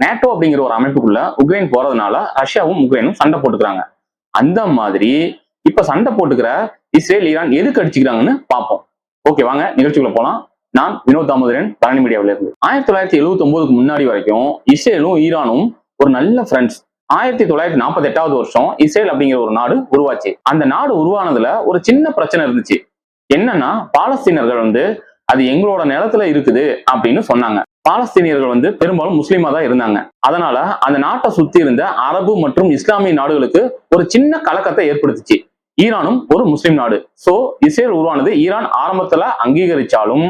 NATO அப்படிங்கிற ஒரு அமைப்புக்குள்ள Ukraine போறதுனால ரஷ்யாவும் உக்ரைனும் சண்டை போட்டுக்கிறாங்க. அந்த மாதிரி இப்ப சண்டை போட்டுக்கிற இஸ்ரேல் ஈரான் எதுக்கு அடிச்சுக்கிறாங்கன்னு பார்ப்போம். ஓகே வாங்க நிகழ்ச்சிக்குள்ள போலாம். நான் வினோத் தாமோதரன் பழனி மீடியாவில இருந்து. ஆயிரத்தி தொள்ளாயிரத்தி எழுபத்தி ஒன்பதுக்கு முன்னாடி வரைக்கும் இஸ்ரேலும் ஈரானும் ஒரு நல்ல ஃப்ரெண்ட்ஸ் ஆயிரத்தி தொள்ளாயிரத்தி நாற்பத்தி எட்டாவது வருஷம் இஸ்ரேல் அப்படிங்கிற ஒரு நாடு உருவாச்சு. அந்த நாடு உருவானதுல ஒரு சின்ன பிரச்சனை இருந்துச்சு. என்னன்னா பாலஸ்தீனர்கள் வந்து அது எங்களோட நிலத்துல இருக்குது அப்படின்னு சொன்னாங்க. பாலஸ்தீனியர்கள் வந்து பெரும்பாலும் முஸ்லீமா தான் இருந்தாங்க. அதனால அந்த நாட்டை சுத்தி இருந்த அரபு மற்றும் இஸ்லாமிய நாடுகளுக்கு ஒரு சின்ன கலக்கத்தை ஏற்படுத்துச்சு. ஈரானும் ஒரு முஸ்லீம் நாடு. சோ இஸ்ரேல் உருவானது ஈரான் ஆரம்பத்துல அங்கீகரிச்சாலும்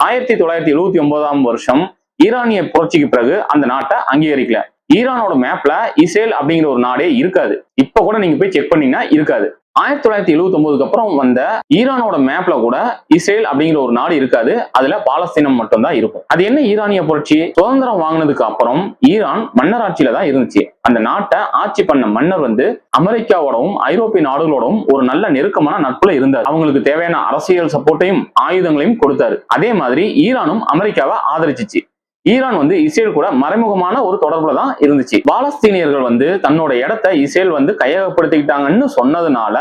ஆயிரத்தி தொள்ளாயிரத்தி எழுபத்தி ஒன்பதாம் வருஷம் ஈரானிய புரட்சிக்கு பிறகு அந்த நாட்டை அங்கீகரிக்கல. ஈரானோட மேப்ல இஸ்ரேல் அப்படிங்கிற ஒரு நாடே இருக்காது. இப்ப கூட நீங்க போய் செக் பண்ணீங்கன்னா இருக்காது. ஆயிரத்தி தொள்ளாயிரத்தி எழுபத்தி ஒன்பதுக்கு அப்புறம் வந்த ஈரானோட மேப்ல கூட இஸ்ரேல் அப்படிங்கிற ஒரு நாடு இருக்காது. அதுல பாலஸ்தீனம் மட்டும்தான் இருக்கும். அது என்ன ஈரானிய புரட்சி? சுதந்திரம் வாங்கினதுக்கு அப்புறம் ஈரான் மன்னராட்சியில தான் இருந்துச்சு. அந்த நாட்டை ஆட்சி பண்ண மன்னர் வந்து அமெரிக்காவோடவும் ஐரோப்பிய நாடுகளோடவும் ஒரு நல்ல நெருக்கமான நட்புல இருந்தார். அவங்களுக்கு தேவையான அரசியல் சப்போர்ட்டையும் ஆயுதங்களையும் கொடுத்தாரு. அதே மாதிரி ஈரானும் அமெரிக்காவை ஆதரிச்சிச்சு. ஈரான் வந்து இஸ்ரேல் கூட மறைமுகமான ஒரு தொடர்புல தான் இருந்துச்சு. பாலஸ்தீனியர்கள் வந்து தன்னோட இடத்தை இஸ்ரேல் வந்து கையகப்படுத்திக்கிட்டாங்கன்னு சொன்னதுனால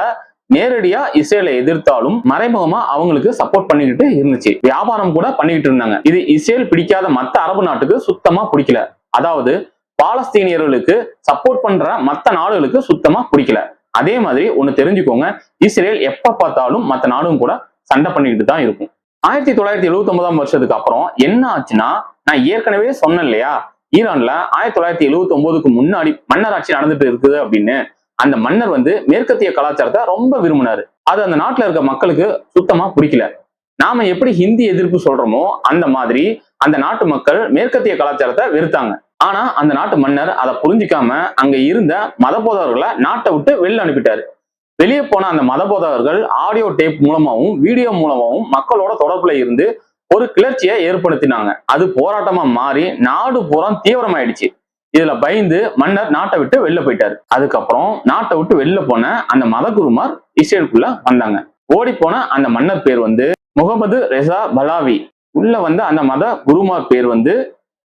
நேரடியா இஸ்ரேலை எதிர்த்தாலும் மறைமுகமா அவங்களுக்கு சப்போர்ட் பண்ணிக்கிட்டு இருந்துச்சு. வியாபாரம் கூட பண்ணிக்கிட்டு இருந்தாங்க. இது இஸ்ரேல் பிடிக்காத மத்த அரபு நாட்டுக்கு சுத்தமா பிடிக்கல. அதாவது பாலஸ்தீனியர்களுக்கு சப்போர்ட் பண்ற மத்த நாடுகளுக்கு சுத்தமா பிடிக்கல. அதே மாதிரி ஒண்ணு தெரிஞ்சுக்கோங்க. இஸ்ரேல் எப்ப பார்த்தாலும் மத்த நாடும் கூட சண்டை பண்ணிக்கிட்டு தான் இருக்கும். ஆயிரத்தி தொள்ளாயிரத்தி எழுபத்தி ஒன்பதாம் வருஷத்துக்கு அப்புறம் என்ன ஆச்சுன்னா நான் ஏற்கனவே சொன்னேன் இல்லையா ஈரான்ல ஆயிரத்தி தொள்ளாயிரத்தி எழுபத்தி ஒன்பதுக்கு முன்னாடி மன்னராட்சி நடந்துட்டு இருக்குது அப்படின்னு. அந்த மன்னர் வந்து மேற்கத்திய கலாச்சாரத்தை ரொம்ப விரும்பினாரு. அது அந்த நாட்டுல இருக்க மக்களுக்கு சுத்தமா பிடிக்கல. நாம எப்படி ஹிந்தி எதிர்ப்பு சொல்றோமோ அந்த மாதிரி அந்த நாட்டு மக்கள் மேற்கத்திய கலாச்சாரத்தை வெறுத்தாங்க. ஆனா அந்த நாட்டு மன்னர் அதை புரிஞ்சிக்காம அங்க இருந்த மத போதவர்களை நாட்டை விட்டு வெளில அனுப்பிட்டாரு. வெளியே போன அந்த மத போதவர்கள் ஆடியோ டேப் மூலமாவும் வீடியோ மூலமாவும் மக்களோட தொடர்புல இருந்து ஒரு கிளர்ச்சியை ஏற்படுத்தினாங்க. அது போராட்டமா மாறி நாடு பூரா தீவிரமாயிடுச்சு. இதுல பயந்து மன்னர் நாட்டை விட்டு வெளில போயிட்டாரு. அதுக்கப்புறம் நாட்டை விட்டு வெளில போன அந்த மதகுருமார் இஸ்ரேலுக்குள்ள வந்தாங்க. ஓடி போன அந்த மன்னர் பேர் வந்து முகமது ரெசா பலாவி. உள்ள வந்த அந்த மத குருமார் பேர் வந்து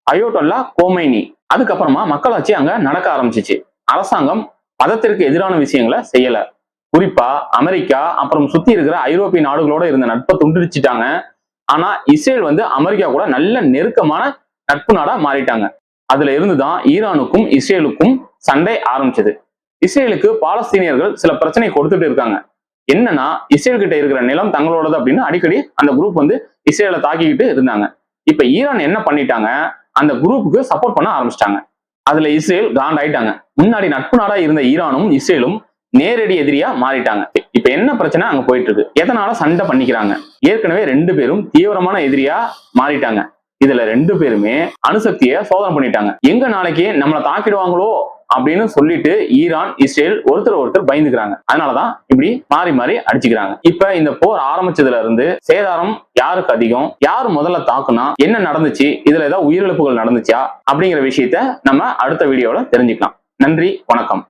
அயோட்டல்லா கோமைனி. அதுக்கப்புறமா மக்களாட்சி அங்க நடக்க ஆரம்பிச்சிச்சு. அரசாங்கம் மதத்திற்கு எதிரான விஷயங்களை செய்யல. குறிப்பா அமெரிக்கா அப்புறம் சுத்தி இருக்கிற ஐரோப்பிய நாடுகளோட இருந்த நட்பை துண்டிச்சிட்டாங்க. ஆனா இஸ்ரேல் வந்து அமெரிக்கா கூட நல்ல நெருக்கமான நட்பு நாடா மாறிட்டாங்க. அதுல இருந்துதான் ஈரானுக்கும் இஸ்ரேலுக்கும் சண்டை ஆரம்பிச்சது. இஸ்ரேலுக்கு பாலஸ்தீனியர்கள் சில பிரச்சனை கொடுத்துட்டு இருக்காங்க. என்னன்னா இஸ்ரேல் கிட்ட இருக்கிற நிலம் தங்களோடது அப்படின்னு அடிக்கடி அந்த குரூப் வந்து இஸ்ரேலை தாக்கிக்கிட்டு இருந்தாங்க. இப்ப ஈரான் என்ன பண்ணிட்டாங்க? அந்த குரூப்புக்கு சப்போர்ட் பண்ண ஆரம்பிச்சிட்டாங்க. அதுல இஸ்ரேல் காண்டாயிட்டாங்க முன்னாடி நட்பு நாடா இருந்த ஈரானும் இஸ்ரேலும் நேரடி எதிரியா மாறிட்டாங்க. இப்ப என்ன பிரச்சனை? அங்க போயிட்டு இருக்கு எதனால சண்டை பண்ணிக்கிறாங்க? ஏற்கனவே ரெண்டு பேரும் தீவிரமான எதிரியா மாறிட்டாங்க. இதுல ரெண்டு பேருமே அணுசக்தியை சோதனை பண்ணிட்டாங்க. எங்க நாளைக்கு நம்மளை தாக்கிடுவாங்களோ அப்படின்னு சொல்லிட்டு ஈரான் இஸ்ரேல் ஒருத்தர் ஒருத்தர் பயந்துக்கிறாங்க. அதனாலதான் இப்படி மாறி மாறி அடிச்சுக்கிறாங்க. இப்ப இந்த போர் ஆரம்பிச்சதுல இருந்து சேதாரம் யாருக்கு அதிகம்? யார் முதல்ல தாக்குனா? என்ன நடந்துச்சு? இதுல ஏதாவது உயிரிழப்புகள் நடந்துச்சா? அப்படிங்கிற விஷயத்த நம்ம அடுத்த வீடியோல தெரிஞ்சுக்கலாம். நன்றி வணக்கம்.